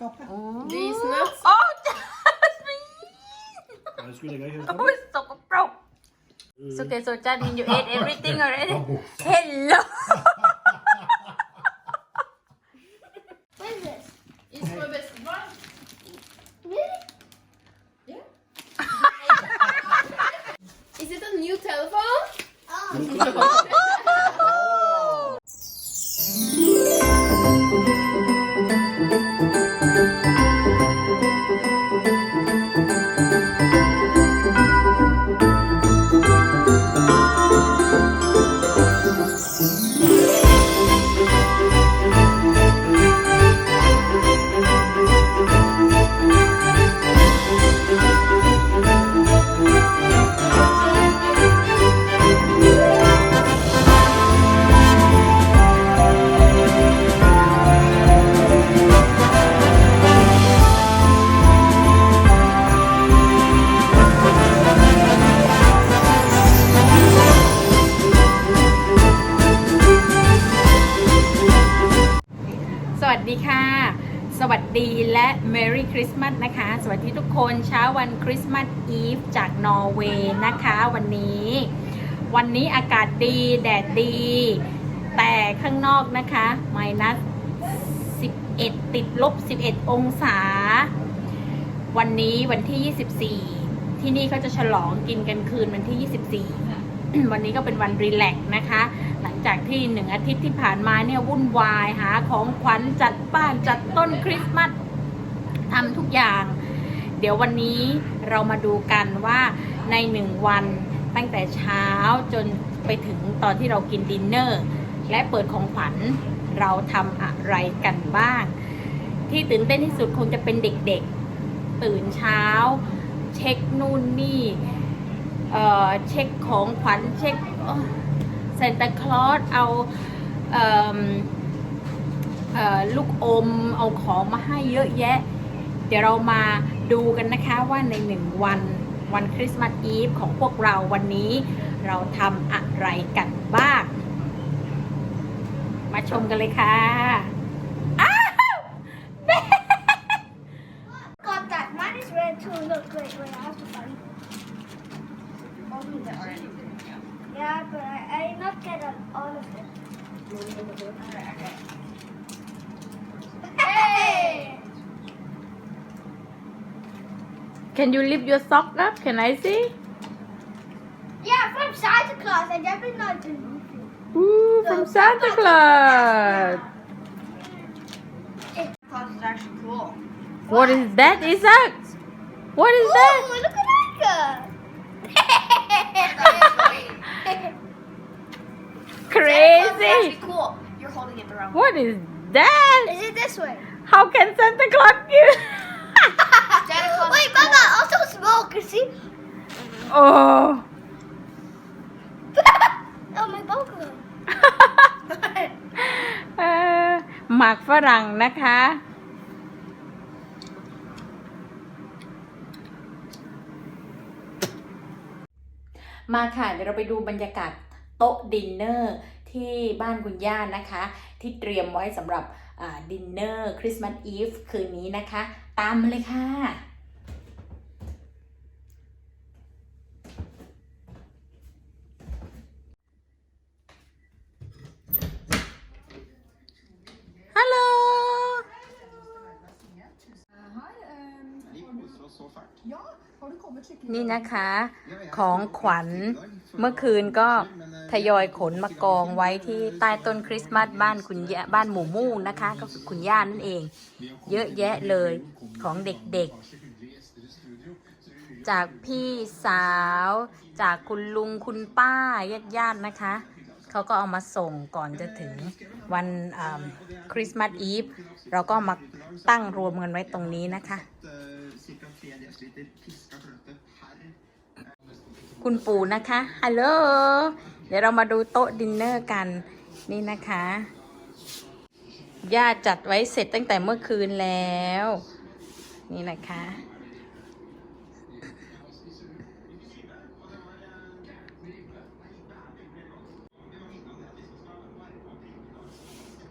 kaffe. These nuts. โอ้จัสมิน Ja, det skulle jag göra. โอ้ยสกปรก So okay, so Jasmine, you ate everything already? Hello. วันคริสต์มาสอีฟจากนอร์เวย์นะคะวันนี้ วันนี้อากาศดีแดดดี แต่ข้างนอกนะคะ minus 11 ติดลบ 11 องศา วันนี้วันที่ 24 ที่นี่เขาจะฉลองกินกันคืนวันที่ 24 วันนี้ก็เป็นวันรีแลกซ์นะคะ หลังจากที่หนึ่งอาทิตย์ที่ผ่านมาเนี่ยวุ่นวายหาของขวัญจัดบ้านจัดต้นคริสต์มาสทำทุกอย่าง เดี๋ยววันนี้เรามาดูกันว่าในหนึ่งวันตั้งแต่เช้าจนไปถึงตอนที่เรากินดินเนอร์ และเปิดของขวัญเราทำอะไรกันบ้าง ที่ตื่นเต้นที่สุดคงจะเป็นเด็กๆ ตื่นเช้า เช็คนู่นนี่เออเช็คของขวัญเช็คเซนตาคลอสเอาเออลูกอมเอาของมาให้เยอะแยะ เดี๋ยวเรามา ดูกันนะคะว่าในหนึ่งวันวันคริสต์มาสอีฟของพวกเราวันนี้ เราทำอะไรกันบ้าง มาชมกันเลยค่ะ Can you lift your sock up Can I see Yeah, from Santa Claus. I definitely not did Ooh from Santa Claus Claus is actually cool. What is that Isaac What is that look at Micah. Crazy cool. You're holding it the wrong way. What is that Is it this way? How can Santa Claus give Oh oh, my bubble. เอ่อหมากฝรั่งนะคะ มาค่ะเดี๋ยวเราไปดูบรรยากาศโต๊ะดินเนอร์ที่บ้านคุณย่านะคะ ที่เตรียมไว้สำหรับอ่าดินเนอร์คริสต์มาสอีฟคืนนี้นะคะ ตามมาเลยค่ะ ฮัลโหล นี่นะคะของขวัญเมื่อคืนก็ทยอยขนมากองไว้ที่ใต้ต้นคริสต์มาสบ้านคุณย่าบ้านหมู่มู่นะคะ ก็คือคุณย่านั่นเอง เยอะแยะเลยของเด็กๆ จากพี่สาว จากคุณลุงคุณป้าญาติๆนะคะ เขาก็เอามาส่งก่อนจะถึงวันคริสต์มาสอีฟเราก็มาตั้งรวมกันไว้ตรงนี้นะคะ คุณปู่นะคะฮัลโหลเดี๋ยวเรามาดูโต๊ะดินเนอร์กันนี่นะคะย่าจัดไว้เสร็จตั้งแต่เมื่อคืนแล้ว นี่นะคะ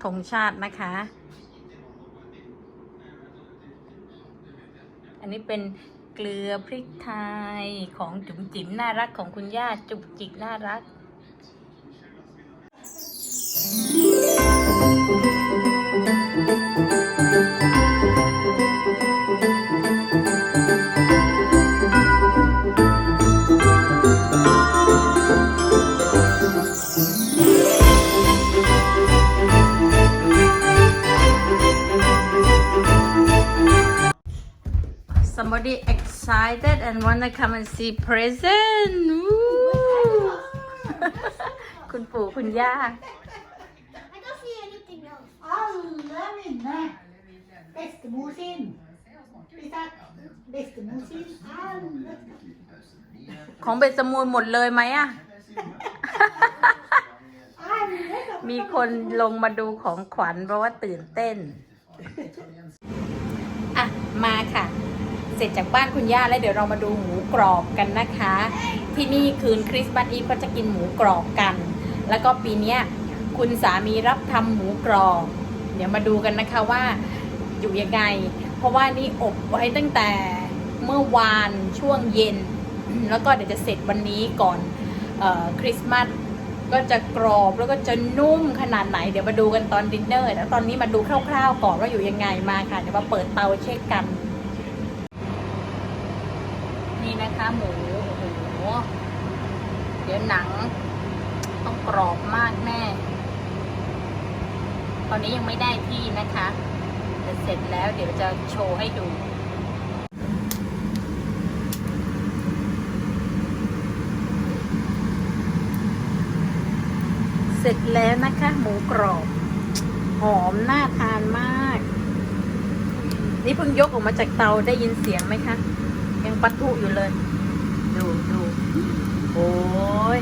ธงชาตินะคะ อันนี้เป็น เกลือพริกไทยของจุ๋มจิ๋มน่ารักของคุณย่าจุกจิกน่ารัก and wanna come and see present Woo! คุณปู่คุณย่า I don't see anything else. Alle mine bestemor sin. Isak, bestemor sin. Alle. ของเบสมูลหมดเลยไหมอะ Alle. มีคนลงมาดูของขวัญเพราะว่าตื่นเต้น อะ มาค่ะ เสร็จจากบ้านคุณย่าแล้วเดี๋ยวเรามาดูหมูกรอบกันนะคะ ที่นี่คืนคริสต์มาสอีฟก็จะกินหมูกรอบกัน แล้วก็ปีนี้คุณสามีรับทำหมูกรอบ เดี๋ยวมาดูกันนะคะว่าอยู่ยังไง เพราะว่านี่อบไว้ตั้งแต่เมื่อวานช่วงเย็น แล้วก็เดี๋ยวจะเสร็จวันนี้ก่อนออคริสต์มาสก็จะกรอบแล้วก็จะนุ่มขนาดไหนเดี๋ยวมาดูกันตอนดินเนอร์แล้วตอนนี้มาดูคร่าวๆก่อนว่าอยู่ยังไงมาค่ะ เดี๋ยวมาเปิดเตาเช็คกัน นี่นะคะหมูโอ้โหเดี๋ยวหนัง ต้องกรอบมากแน่ ตอนนี้ยังไม่ได้ที่นะคะแต่เสร็จแล้วเดี๋ยวจะโชว์ให้ดูเสร็จแล้วนะคะ หมูกรอบ หอมน่าทานมาก นี่เพิ่งยกออกมาจากเตาได้ยินเสียงไหมคะังปะทุอยู่เลย ดูดูโอ้ย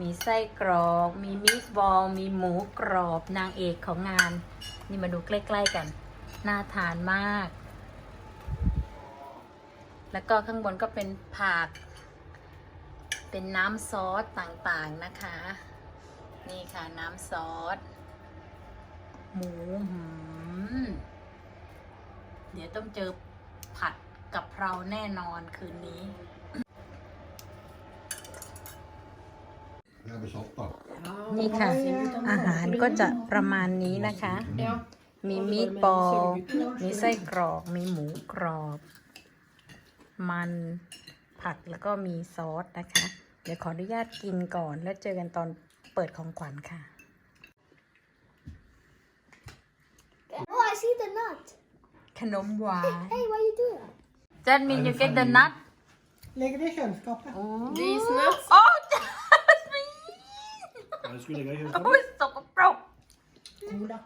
มีไส้กรอก มีมิสบอล มีหมูกรอบนางเอกของงาน นี่มาดูใกล้ ๆกัน น่าทานมาก แล้วก็ข้างบนก็เป็นผัก เป็นน้ำซอสต่างๆนะคะ นี่ค่ะน้ำซอส หมูหืมเดี๋ยวต้องเจอผัดกับเพราแน่นอนคืนนี้ นี่ค่ะ อาหารก็จะประมาณนี้นะคะ มีมีดบอลมีไส้กรอกมีหมูกรอบ มันผักแล้วก็มีซอสนะคะ เดี๋ยวขออนุญาตกินก่อนแล้วเจอกันตอนเปิดของขวัญค่ะ Oh, I see the nut. ขนมหวาน Hey, why you do that? That mean you get the nut Legger det i kjøleskapet. These nuts? โอ้ Jasmine Ja, det skulle jeg โอ้ gjøre. ยสกปรก Cola.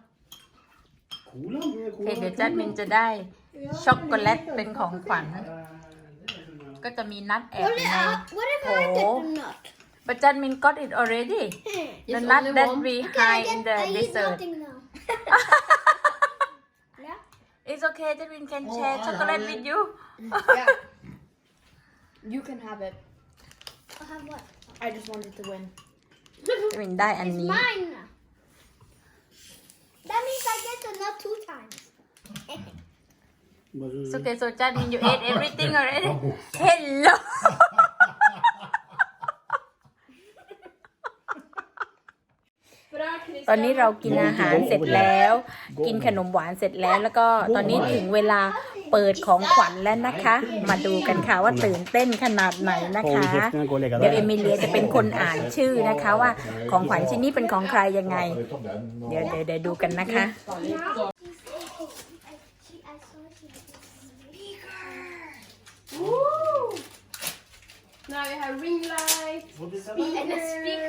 Cola? โอเคเดี๋ยวจัดมินจะได้ช็อกโกแลตเป็นของขวัญ ก็จะมีนัทแอบ What อยู่ if, ใน uh, what if I get Oh. the nut? but จัดมิน got it already the Yes, nut only that one. we Okay, I, hide in get, the I eat dessert nothing now. yeah? it's okay จัดมิน can Oh, share I chocolate have with it. you Yeah. You can have it. I'll have what? I just wanted to win. จัดมินได้อัน It's นี้ mine. That means I get the nut two times. Maar zo- It's okay so จัดมิน you ate everything already hello ตอนนี้เรากินอาหารเสร็จแล้ว กินขนมหวานเสร็จแล้ว แล้วก็ตอนนี้ถึงเวลา เปิดของขวัญแล้วนะคะ มาดูกันค่ะว่าตื่นเต้นขนาดไหนนะคะ เดี๋ยวเอมิเลียจะเป็นคนอ่านชื่อนะคะว่าของขวัญชิ้นนี้เป็นของใครยังไง เดี๋ยวเดี๋ยวเดี๋ยวดูกันนะคะ She, I saw she had this speaker. Now we have ring light. What is that? And a speaker.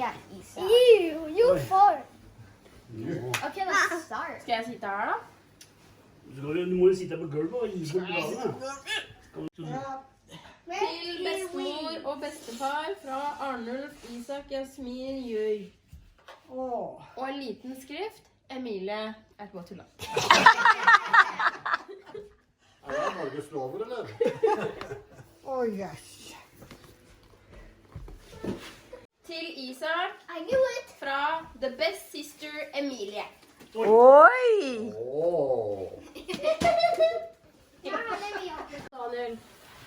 Yeah, Isa. Ew, you fart. Okay, let's start. Skal jeg sitte her, da? Du Du må jo sitte her på gulvet og gi bort bladene. Til bestemor og bestefar fra Arnulf, Isak, Jasmin, Jøy. Åh. Og en liten skrift. Emilie Jeg bare tulla. Er det Norges lover, eller? oh, yes. Til Isak I knew it. fra The Best Sister Emilie. Oi! Åh! Yeah, let me open.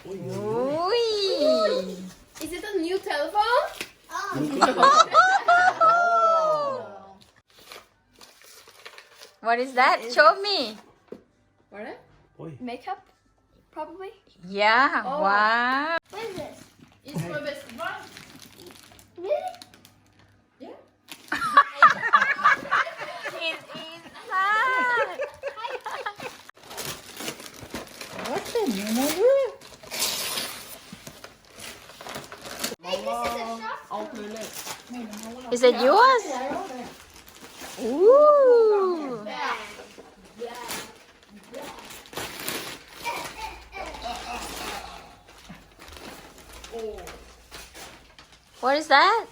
Daniel. Oi! Is it a new telephone? What is that? Show me. Var det? Oi. Makeup? Probably. Yeah, Oh. wow. What is this? Is for bestefar. Really? Yeah. It is hot. Vad spännande du. Hey, this is a shop. Alt mulig. Is it yours? Ooh. What is that?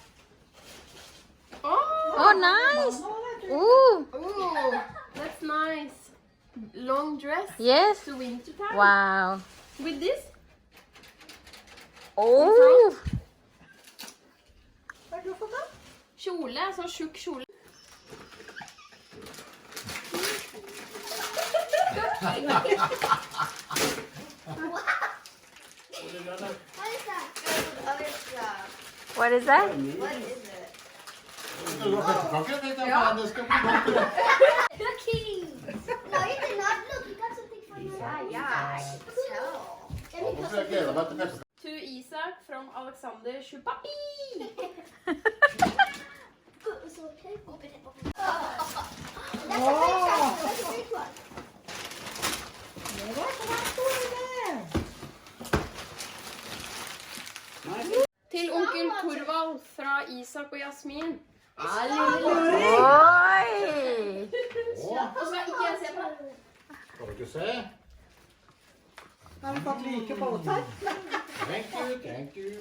Oh, Oh, nice. Ooh. Ooh, that's nice. Long dress Yes. to winter time. Wow. With this? Oh. Vad er har du fått upp? Kjole. Sånn tjukk kjole. What is that? What is that? Du har pepperkaker? Vet jeg faen, det skal bli godt. Jeg gleder meg til To Isak from Alexander Shupapi. Til onkel Torvald fra Isak og Jasmin. Oi! Og så. Skal du ikke se? Har vi fått like båtar? Thank you, thank you,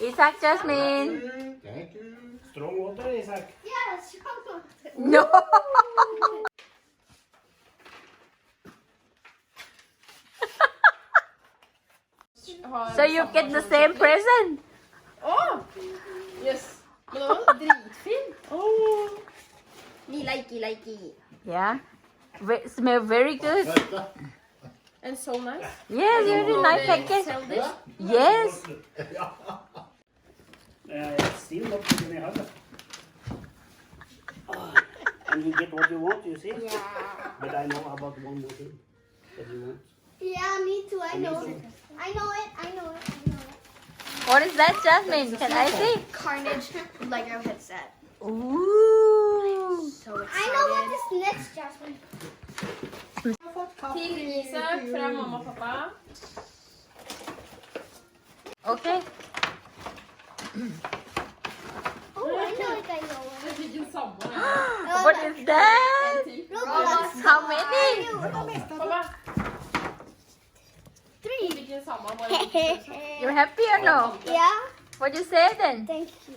Isaac Jasmine. thank you. Strong water, Isak. Yes, chocolate. No. So you get the same present. Oh, Yes. Men den var dritfin. Oh. Me likey, likey. Yeah. Ve- smell very good. Dette. And so nice. Yes, you did nice package. sell this? Yes. Uh, it's still not good in the house. Ah, And you get what you want, you see? Yeah. But I know about one more thing that you want. Yeah, me too. I know it. I know it. I know it. I know it. What is that, Jasmine? Can I see? Carnage Lego headset. Ooh. So I know what is next, Jasmine. Okay. What is that? How many? Three. You happy or no? Yeah. What you say then? Thank you.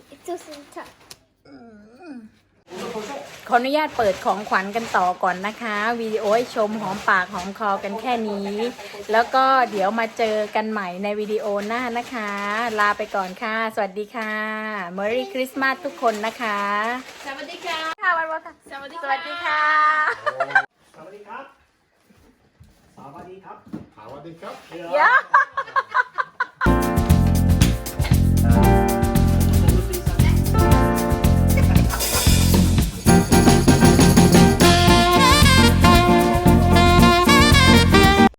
ขออนุญาตเปิดของขวัญกันต่อก่อนนะคะวิดีโอให้ชมหอมปากหอมคอกันแค่นี้ แล้วก็เดี๋ยวมาเจอกันใหม่ในวิดีโอหน้านะคะ ลาไปก่อนค่ะ สวัสดีค่ะ Merry Christmas ทุกคนนะคะ สวัสดีค่ะค่ะวันวันค่ะ สวัสดีสวัสดีค่ะ Savadi cup. Savadi cup. สวัสดีครับ Yeah. Yeah.